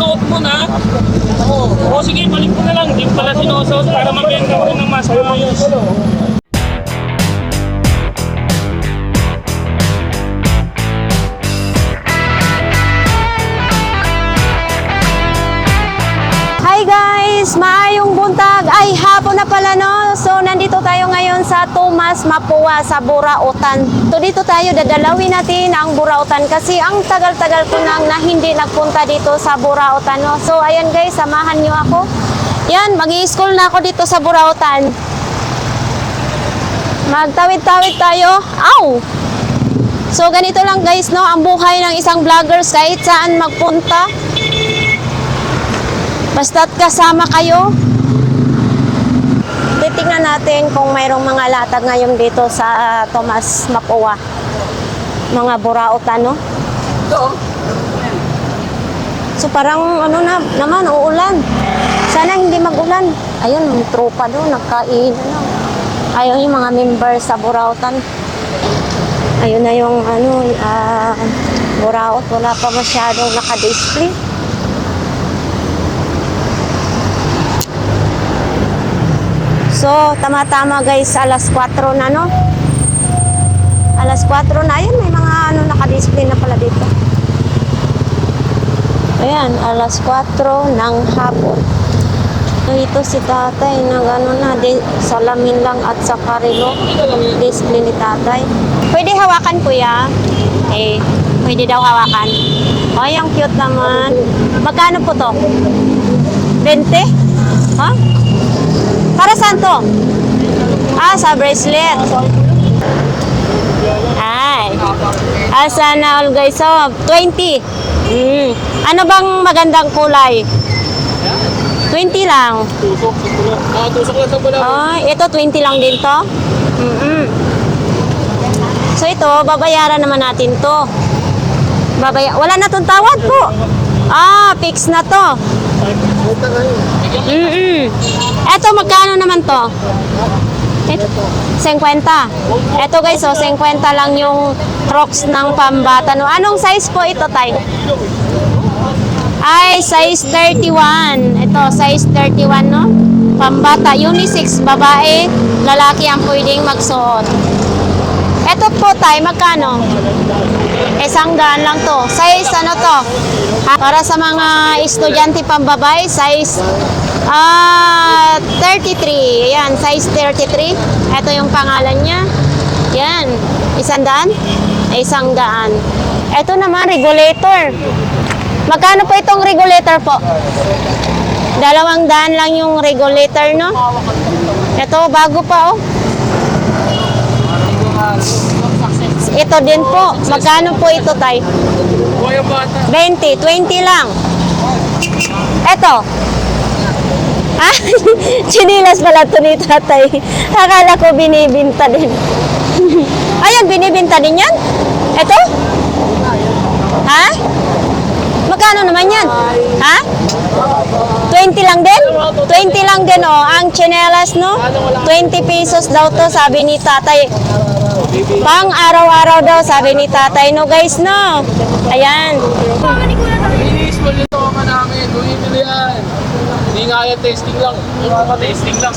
sinusuot mo na. Oo. O sige, balik mo na lang. Ko pala sinusuot para mabenta ko ng mas maayos. Hi guys! Maayong buntag! Ay, hapon na pala no! Sa Tomas Mapua sa Burautan. So, dito tayo dadalawin natin ang Burautan kasi ang tagal-tagal ko nang na hindi nagpunta dito sa Burautan no. So, ayan guys, samahan nyo ako. Yan, mag school na ako dito sa Burautan. Magtawid-tawid tayo. Ow! So, ganito lang guys no, ang buhay ng isang vloggers kahit saan magpunta. Basta't kasama kayo. Titingnan natin kung mayroong mga latag ngayon dito sa ah, Tomas Mapua. Mga buraot ano. So parang ano na naman uulan. Sana hindi magulan. Ayun, may tropa doon nagkain ano. Ayun yung mga members sa Burautan. Ayun na yung ano, ah, Buraot. Wala pa masyadong naka-display. So, tama-tama guys, alas 4 na no. Alas 4 na. Ayun, may mga ano naka-display na pala dito. Ayan, alas 4 ng hapon. Ito si tatay na gano'n na, di, salamin lang at sa karilo. Display ni tatay. Pwede hawakan kuya? Eh, pwede daw hawakan. Ay, ang cute naman. Magkano po to? 20? Ha? Para saan to? Ah, sa bracelet. Ay. Ah, sana all guys. So, 20. Mm. Ano bang magandang kulay? 20 lang. Tusok. Ah, tusok lang sa bulo. Ay, ito 20 lang din to. Mm So ito, babayaran naman natin to. Babaya Wala na tong tawad po. Ah, fix na to. Mm Ito, magkano naman to? Ito, 50. Ito guys, oh, 50 lang yung crocs ng pambata. No? Anong size po ito, Tay? Ay, size 31. Ito, size 31, no? Pambata, unisex, babae, lalaki ang pwedeng magsuot. Ito po, Tay, magkano? Isang daan lang to. Size ano to? Para sa mga estudyante pambabae, size ah 33. Ayan, size 33. Ito yung pangalan niya. Yan. Isang daan? Isang daan. Ito naman, regulator. Magkano po itong regulator po? Dalawang daan lang yung regulator, no? Ito, bago pa, oh. Ito din po. Magkano po ito, Tay? Kuya bata. 20. 20 lang. Ito. Ah, chinilas pala ito ni tatay. Akala ko binibinta din. Ayan, binibinta din yan? Ito? Ha? Magkano naman yan? Ha? 20 lang din? 20 lang din oh. Ang chinelas no? 20 pesos daw to sabi ni tatay. Pang araw-araw daw sabi ni tatay no guys no. Ayan. Inis mo nito ka namin. Gawin nyo na yan. Hindi nga yan testing lang. Mga testing lang.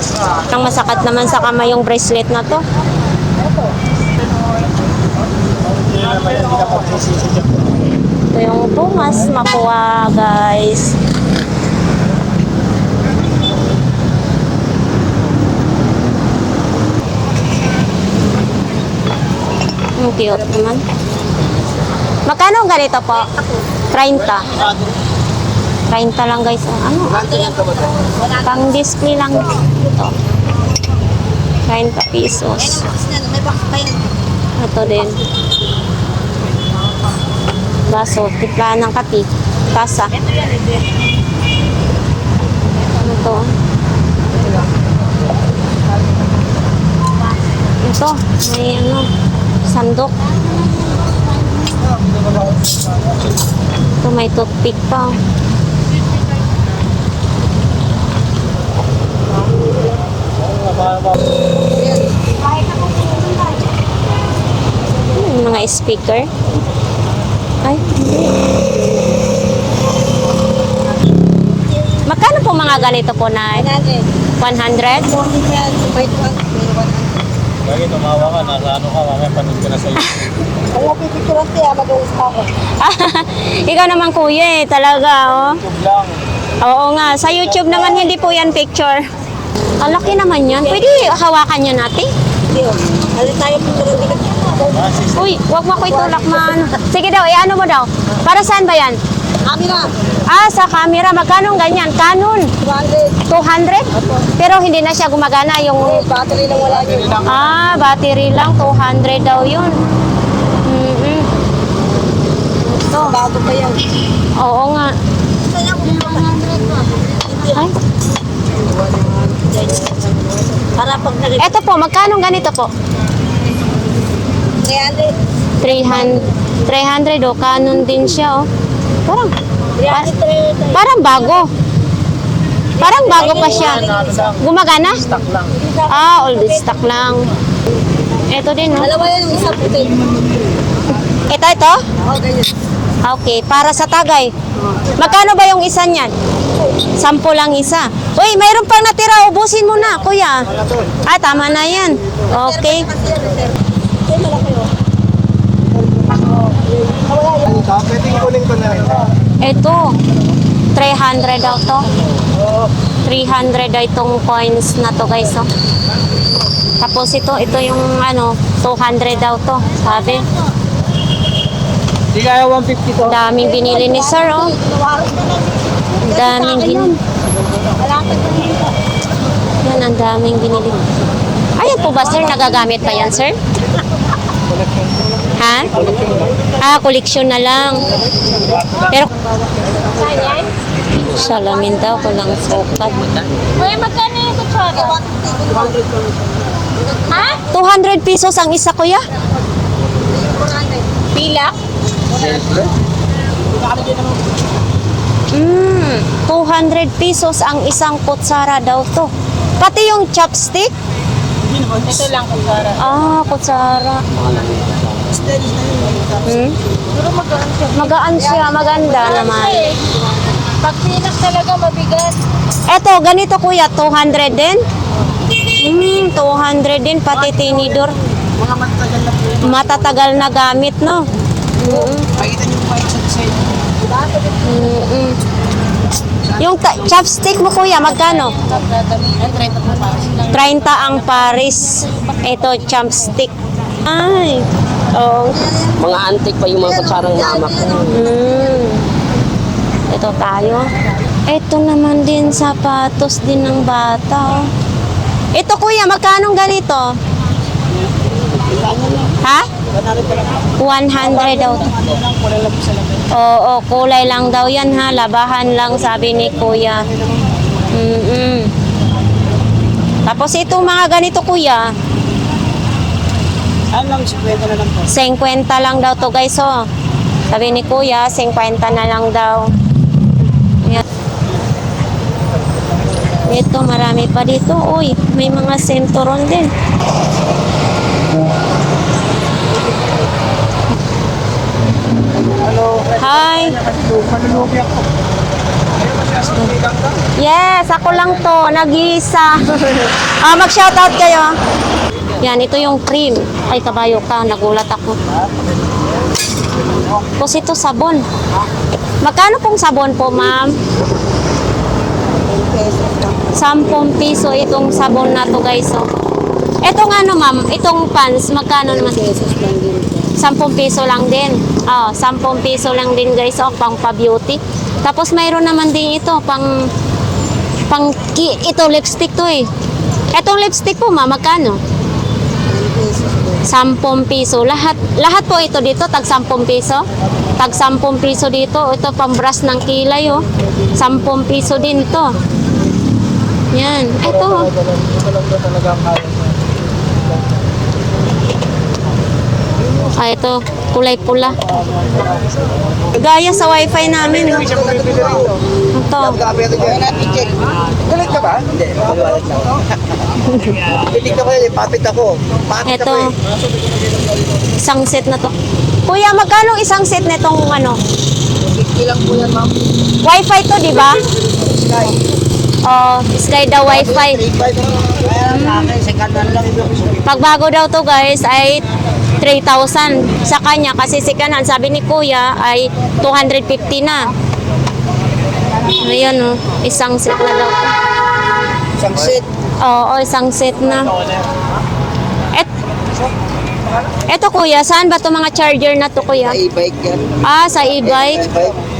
Ang masakat naman sa kamay yung bracelet na to. Ito yung Pumas Mapua guys. Ang cute naman. Magkano ganito po? 30. 30 lang guys. Ang Ano? Pang display lang ito. 30 pesos. Ito din. Baso, tipla ng kape. Tasa. Ano to? Ito, may ano, sandok. Ito may toothpick pa. Ano, mga speaker. Ay, hindi. po mga ganito po na 100? Lagi tumawa ka, nasa ano ka, mamaya panood ka na sa Ikaw naman kuya eh, talaga oh. YouTube lang. Oo nga, sa YouTube naman hindi po yan picture. Ang laki naman yan. Pwede hawakan niya natin? Ah, sis- Uy, wag mo ko itulak man. Sige daw, eh ano mo daw? Para saan ba yan? Ah, sa camera. Magkano ang ganyan? Canon? 200? Pero hindi na siya gumagana yung... Battery lang wala lang. Ah, battery lang. 200 daw yun. Mm-mm. Ito. Bago pa yan. Oo nga. Ay, Para pag nag eto po, magkano ganito po? 300. 300. 300 oh, Canon din siya oh. Parang, pa- 300. parang bago. Parang bago pa siya. Gumagana? stock lang. Ah, old stock lang. Ito din, no? Dalawa yan, yung isa puti. Ito, ito? Oo, ganyan. Okay, para sa tagay. Magkano ba yung isa niyan? Sampo lang isa. Uy, mayroon pang natira. Ubusin mo na, kuya. Ah, tama na yan. Okay. Pwedeng kunin ko na rin. Ito. 300 daw to. 300 daw itong coins na to, guys. Oh. Tapos ito, ito yung ano, 200 daw to. Sabi. Kaya 150 to. Daming binili ni sir, oh. Daming binili. Yan, ang daming binili. Ayan po ba, sir? Nagagamit pa yan, sir? Ha? Ah, koleksyon na lang. Pero, salamin daw, kulang sukat. Uy, magkano yung kutsara? Ha? 200 pesos ang isa, kuya? Pilak? Mm, 200 pesos ang isang kutsara daw to. Pati yung chopstick? Ito lang kung para. Ah, kutsara. Hmm? Magaan siya, maganda naman. Pag pinak talaga mabigat. Eto, ganito kuya, 200 din? Hmm, 200 din, pati tinidor. Mga. Matatagal na gamit, no? Mm-mm. Pakita niyo pa isa sa inyo. Mm-mm. Yung chopstick mo kuya, magkano? Ang 30 po para silang 30 ang Paris. Ito, chopstick. Ay. Oh. Mga antik pa yung mga kutsarang mama ko. Mm. Ito tayo. Ito naman din, sapatos din ng bata. Ito kuya, magkano ganito? Ha? 100 daw. Oo, kulay lang daw yan ha. Labahan lang sabi ni kuya. Mm-mm. Tapos ito mga ganito kuya, Saan lang, 50 na lang po. 50 lang daw to guys oh. Sabi ni kuya, 50 na lang daw. Yan. Ito, marami pa dito. Uy, may mga senturon din. Hi. Yes, ako lang to. Nag-iisa. ah, mag-shoutout kayo. Yan, ito yung cream. Ay, kabayo ka. Nagulat ako. Tapos ito, sabon. Magkano pong sabon po, ma'am? 10 piso itong sabon na to, guys. Oh. Itong ano, ma'am, itong pants, magkano naman? 10 piso lang din. Oh, 10 piso lang din, guys, oh, pang pa-beauty. Tapos mayroon naman din ito, pang pang ito lipstick to eh. Etong lipstick po, ma'am, magkano? 10 piso. Lahat lahat po ito dito tag 10 piso. Tag 10 piso dito. Ito pang brush ng kilay oh. 10 piso din to. Yan. Ito. oh. Ito lang daw talaga ang kaya mo. Ah, ito. Kulay pula. Gaya sa wifi namin. Rito. Ito. Galit ka ba? Hindi. Pitig ako yun, papit ako. Papit Ito. Isang set na to. Kuya, magkano isang set nitong ano? 50 lang po yan, ma'am. Wifi to, di ba? Sky. Oh, Sky the Wi-Fi. 3.5. Ayan, akin, second hand lang ito. Pag bago daw to guys ay 3,000 sa kanya kasi si kanan sabi ni kuya ay 250 na. Ayan oh, isang set na daw. Isang set. Oo, isang set na. Et, eto kuya, saan ba to mga charger na to kuya? Sa e-bike yan. Ah, sa. E-bike.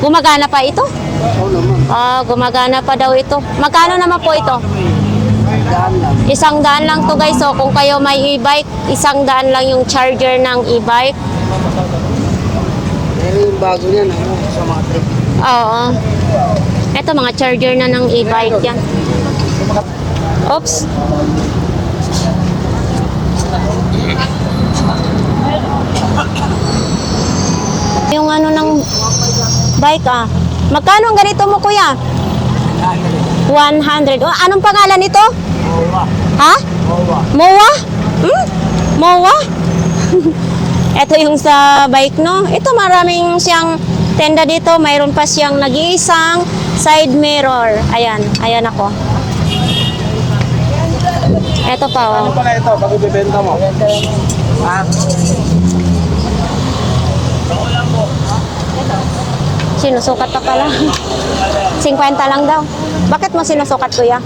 Gumagana pa ito? Oo naman. Ah, gumagana pa daw ito. Magkano naman po ito? Isang daan lang to guys. So kung kayo may e-bike, isang daan lang yung charger ng e-bike. Pero yung bago niyan, ano, sa mga trip. Oo. Ito mga charger na ng e-bike yan. Oops. Yung ano ng bike ah. Magkano ang ganito mo kuya? 100. Oh, anong pangalan nito? Ha? Mowa. Hmm? Mowa? Ito yung sa bike, no? Ito maraming siyang tenda dito. Mayroon pa siyang nag-iisang side mirror. Ayan. Ayan ako. Ito pa, oh. pala ito, pag ibibenta mo? Ah, Sinusukat pa pala. 50 lang daw. Bakit mo sinusukat, kuya?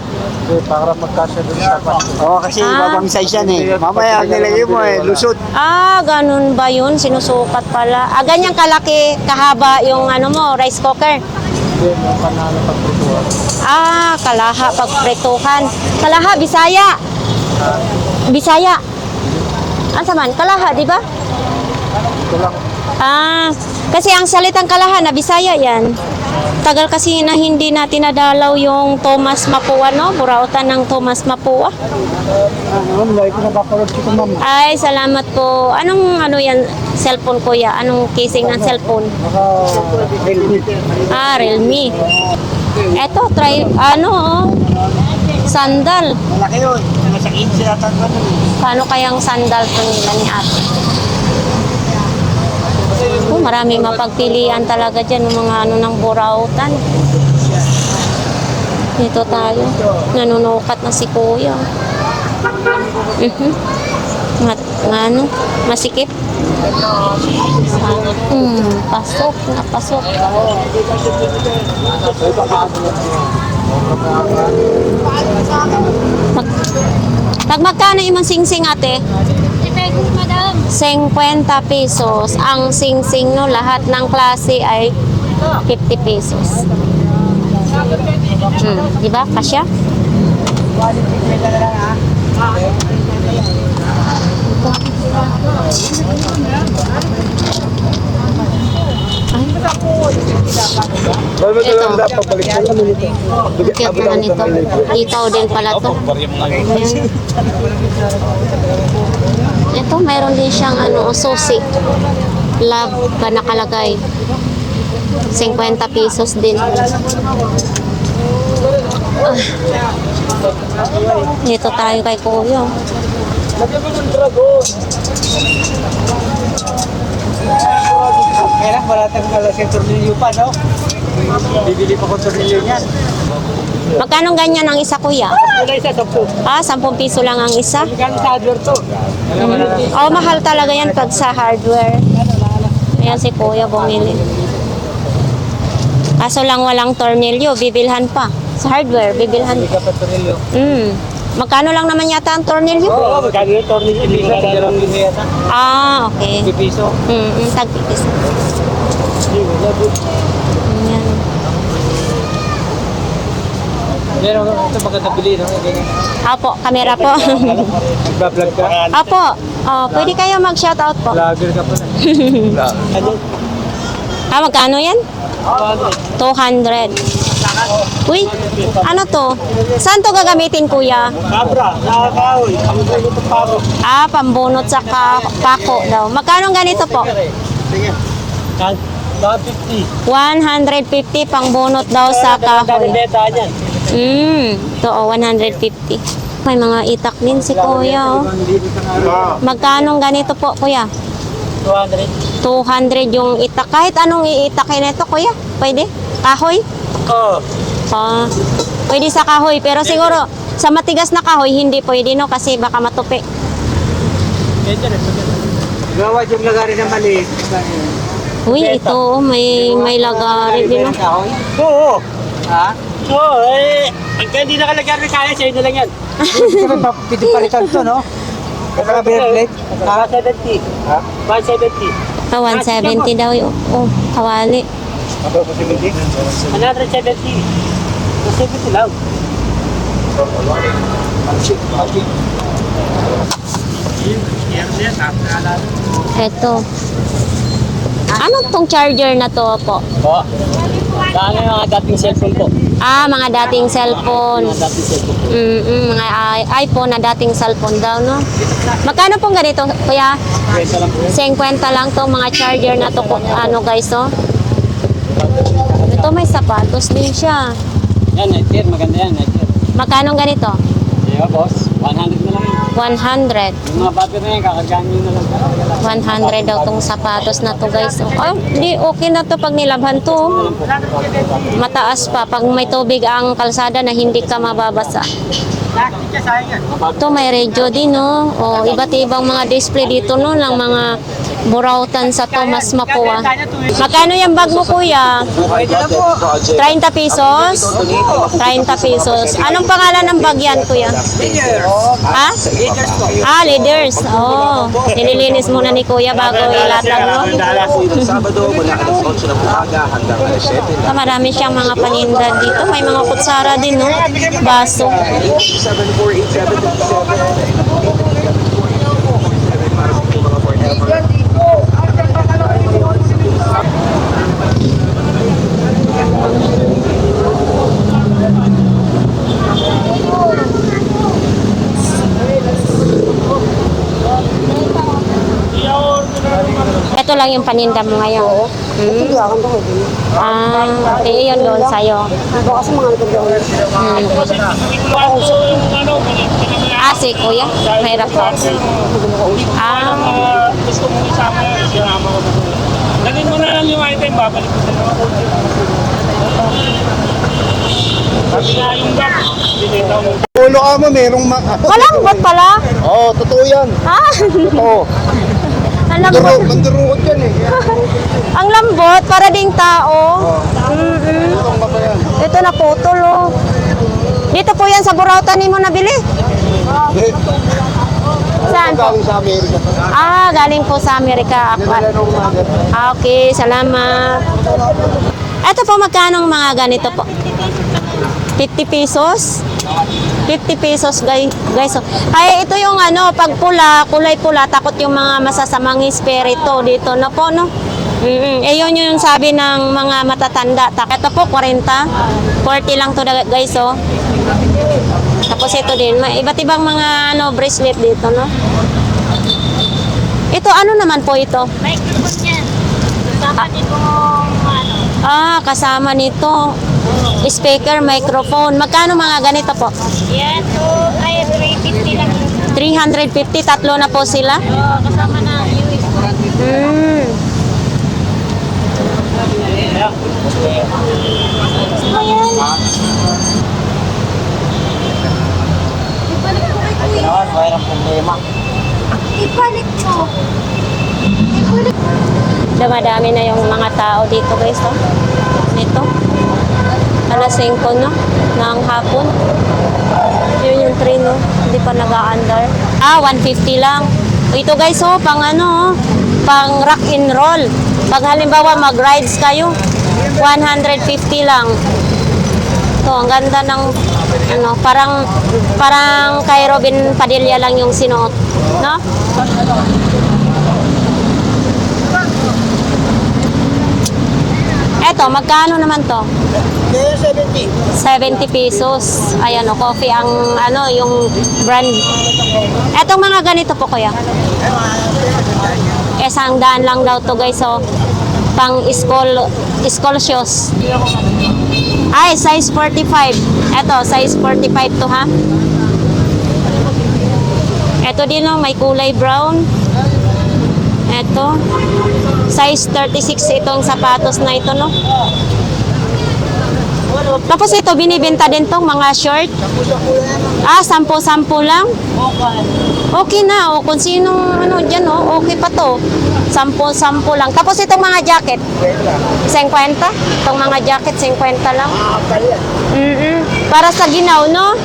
Para magkasya dun sa pan. Oo, kasi Ah. ibang size yan eh. Mamaya, ang nilagay mo eh, lusot. Ah, ganun ba yun? Sinusukat pala. Ah, ganyang kalaki, kahaba yung ano mo, rice cooker. Hindi, yung panalo pagtutuwa. Ah, kalaha pagpretuhan. Kalaha, Bisaya. Bisaya. Asa man? Kalaha, di ba? Ito lang. Ah, kasi ang salitang kalaha na Bisaya yan. Tagal kasi na hindi natin nadalaw yung Thomas Mapua, no? Burautan ng Thomas Mapua. Ano. Ay, salamat po. Anong ano yan, cellphone kuya? Anong casing ng cellphone? Ah, Realme. Eto, try, ano, oh, sandal. Malaki yun. Nasa 15 yata ko nun eh. Paano kayang sandal to nila ni ate? Oh, marami mapagpilian talaga dyan ng mga ano ng burautan. Dito tayo. Nanunukat na si kuya. Mhm. Nga ano, masikip. Hmm, pasok na pasok. Mag, pag magkano yung singsing ate? 50 pesos. Ang sing-sing no, lahat ng klase ay 50 pesos. Hmm, di ba? Kasya? Ito. Cute naman ito. Ikaw din pala to. Ayan. Ito, mayroon din siyang ano, susi. Love ba nakalagay? 50 pesos din. Ah. Dito tayo kay Kuya. Kaya lang, wala tayong malas yung tornilyo pa, no? Bibili pa ko tornilyo niyan. Magkano ganyan ang isa, Kuya? Wala isa, 10. Ah, 10 piso lang ang isa. Magkano sa hardware to? Oh, mahal talaga yan pag sa hardware. Ayan si Kuya bumili. Kaso lang walang tornilyo, bibilhan pa. Sa hardware, bibilhan. Hindi ka pa tornilyo. Mm. Magkano lang naman yata ang tornilyo? Oo, magkano yung tornilyo? Hindi ka dalawang linya yata. Ah, okay. 50 piso. Mm, mm, tagpipis. Ayan. Meron, ito maganda? Ganyan. Apo, kamera po. Nagbablog ka? Apo, oh, pwede kayo mag-shoutout po. Vlogger ka pala. Ano? Ah, magkano yan? 200. Uy, ano to? Saan to gagamitin, kuya? Kabra, nakakahoy. Ang gulo to paro. Ah, pambunot sa ka- pako daw. Magkano ganito po? Sige. 150. 150 pang bunot daw sa kahoy. Mm, to oh, 150. May mga itak din si kuya. Oh. Magkano ganito po, kuya? 200. 200 yung itak. Kahit anong iitakin nito, kuya? Pwede? Kahoy? Oo. Ah, Pwede sa kahoy, pero siguro sa matigas na kahoy, hindi pwede no kasi baka matupi. Gawa yung lagari na maliit. Uy, ito, oh, may, may lagari din. no? Oo. Ha? Oo, eh. Pagka hindi nakalagyan may kaya, sa'yo na lang yan. Sabi pa, pwede palitan to, no? Kaya plate? Ha? 170. Ha? 170. Ah, 170 daw yung, oh, kawali. Ako po 70? 170. 170 lang. Ito. Ano tong charger na to po? Po. Saan yung mga dating cellphone po? Ah, mga dating cellphone. Mga dating cellphone. Mm, mga i- iPhone na dating cellphone daw, no? Magkano pong ganito, kuya? Pwesa lang po. 50 lang to mga charger na to, po. ano guys, oh. Ito may sapatos din siya. Yan, Nightier. Maganda yan, Nightier. Magkano ganito? Di ba, boss? 100 na lang yun. 100. Yung mga battery na yan, kakagaan nyo na lang. 100 daw tong sapatos na to guys. Oh, oh di okay na to pag nilabhan to. oh. Mataas pa pag may tubig ang kalsada na hindi ka mababasa. Ito may radio din no. O iba't ibang mga display dito no ng mga burautan sa Thomas Mapua. Magkano yung bag mo kuya? 30 pesos? 30 pesos. Anong pangalan ng bag yan kuya? Ha? Ah, leaders. Oh, nililinis muna ni kuya bago ilatag no? Sabado mula alas 8 ng umaga hanggang alas 7 Ah, Marami siyang mga paninda dito. May mga kutsara din, no? Baso. Ito lang yung paninda mo ngayon. Hmm. Ah, okay. Yun doon sa'yo. Hmm. Ah, si kuya? Mahirap pa. Ah, gusto mong isama, sinama ko na. Dalhin mo na lang yung item, babalik ko sa'yo. Sabi nga yung bag, binitaw mo. Ulo ka mo, merong ma... malambot pala. Oo, oh, totoo yan. Ah, Oo. Ang lambot. manduruot yan eh. Ang lambot, para ding tao. Itong ba yan? Ito na putol, oh. Dito po yan sa Burautan ni mo nabili. Saan po? Galing sa Amerika. Ah, galing po sa Amerika. Ah, okay, salamat. Ito po, magkano mga ganito po? 50 pesos? 50 pesos guys. guys. oh. Kaya ito yung ano, pag pula, kulay pula, takot yung mga masasamang espiritu dito na po, no? Mm eh, yun yung sabi ng mga matatanda. Ito po, 40. 40 lang to guys, oh. Tapos ito din, may iba't ibang mga ano, bracelet dito, no? Ito, ano naman po ito? Microphone yan. Kasama din mo, ano, Ah, kasama nito. Speaker, microphone. Magkano mga ganito po? yan to, ay 350 lang. 350, tatlo na po sila. Oo, kasama na US. Hmm. Naman, mayroong problema. Ibalik mo. Damadami na yung mga tao dito guys. Oh. Nito. Alas 5 no? ng hapon. Yun yung train no? Hindi pa nag-a-under. Ah, 150 lang. Ito guys oh, pang ano oh, pang rock and roll. Pag halimbawa mag-rides kayo, 150 lang. To, ang ganda ng ano, parang parang kay Robin Padilla lang yung sinuot, no? Eto, magkano naman to? Kaya 70. 70 pesos. Ayan o, coffee ang ano, yung brand. Etong mga ganito po kuya. Isang daan lang daw to guys. So, pang school, school shoes. Ay, size 45. Eto, size 45 to ha. Eto din o, may kulay brown. Eto. Size 36 itong sapatos na ito, no? Tapos ito, binibenta din tong mga short. Ah, sampo-sampo lang? Okay na, o kung sinong ano dyan, o, okay pa to. Sampo-sampo lang. Tapos itong mga jacket, 50? Itong mga jacket, 50 lang. Mm Para sa ginaw, no?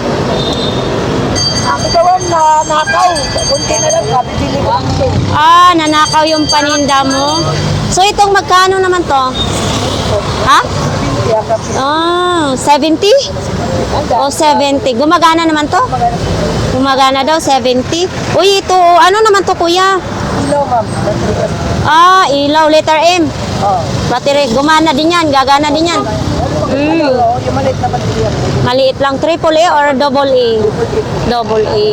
Ako daw na nakaw. Kunti na lang, kabibili ko ito. Ah, nanakaw yung paninda mo. So itong magkano naman to? Ha? Ah, 70? O 70. Gumagana naman to? Gumagana daw, 70. Uy, ito, ano naman to kuya? Ilaw, ma'am. Ah, ilaw, letter M. Oh. Battery, gumana din yan, gagana din yan. Mm. Oo, yung maliit na baterya. Maliit lang, triple A or double A? Double A.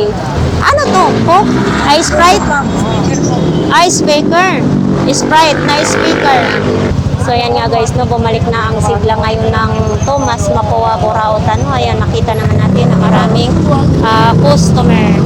Ano to? Coke? Ice Sprite? Ice speaker. Sprite na speaker. So ayan nga guys, no, bumalik na ang sigla ngayon ng Thomas Mapua Burautan. No? Ayan, nakita naman natin na maraming ah, customer.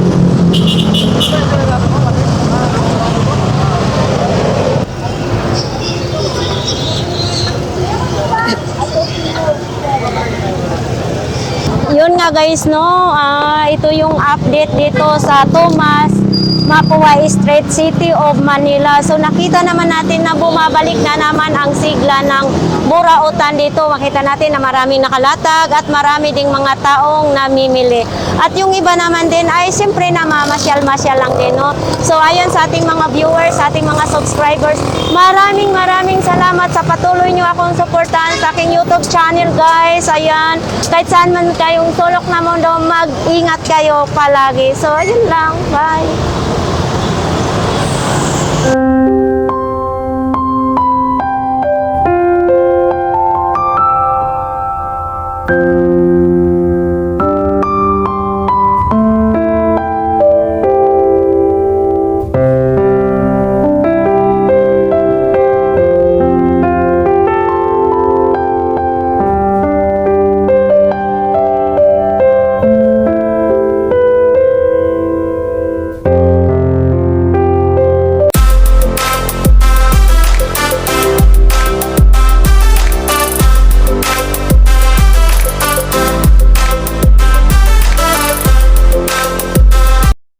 Yun nga guys, no, ah, ito yung update dito sa Thomas Mapua Street City of Manila. So nakita naman natin na bumabalik na naman ang sigla ng Burautan dito. Makita natin na maraming nakalatag at marami ding mga taong namimili. At yung iba naman din ay siyempre na mamasyal-masyal lang din. No? So ayon sa ating mga viewers, sa ating mga subscribers, maraming maraming salamat sa patuloy nyo akong suportahan sa aking YouTube channel guys. Ayan, kahit saan man kayong sulok na mundo, mag-ingat kayo palagi. So ayun lang, bye!